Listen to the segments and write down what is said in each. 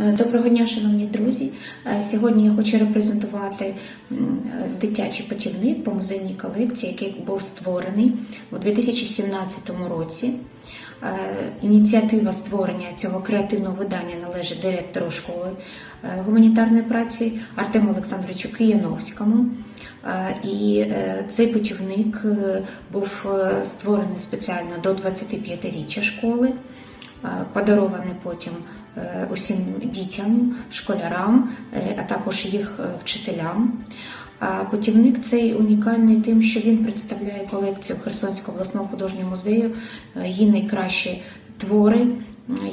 Е, Доброго дня, шановні друзі. Е, Сьогодні я хочу репрезентувати е, дитячий путівник по музейній колекції, який був створений у 2017 році. Ініціатива створення цього креативного видання належить директору школи гуманітарної праці Артему Олександровичу Кияновському. І цей путівник був створений спеціально до 25-річчя школи подарований потім е, усім дітям, школярам, е, а також їх е, вчителям. Путівник цей унікальний тим, що він представляє колекцію Херсонського обласного художнього музею, е, її найкращі твори,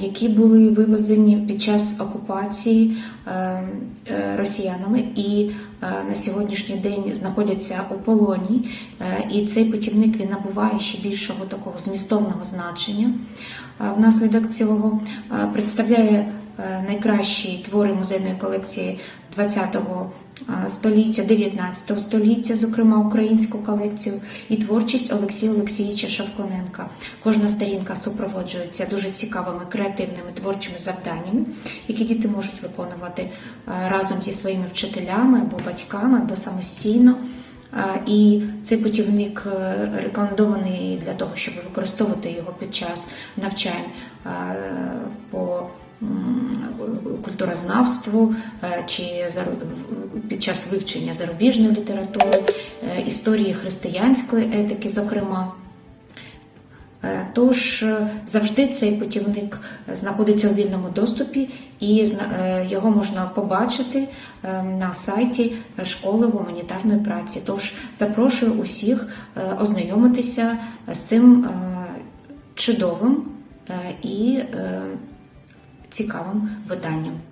які були вивезені під час окупації е, е, росіянами і е, на сьогоднішній день знаходяться у полоні. Е, І цей путівник він набуває ще більшого такого змістовного значення. Е, Внаслідок цього е, представляє е, найкращі твори музейної колекції ХХ століття, 19 століття, зокрема українську колекцію, і творчість Олексія Олексійовича Шевконенка. Кожна сторінка супроводжується дуже цікавими креативними творчими завданнями, які діти можуть виконувати е, разом зі своїми вчителями або батьками, або самостійно. І цей путівник е, рекомендований для того, щоб використовувати його під час навчань по культурознавству е, чи під час вивчення зарубіжної літератури, е, історії християнської етики, зокрема. Е, Тож е, завжди цей путівник знаходиться у вільному доступі, і його можна побачити на сайті школи гуманітарної праці. Тож запрошую усіх ознайомитися з цим чудовим і цікавим виданням.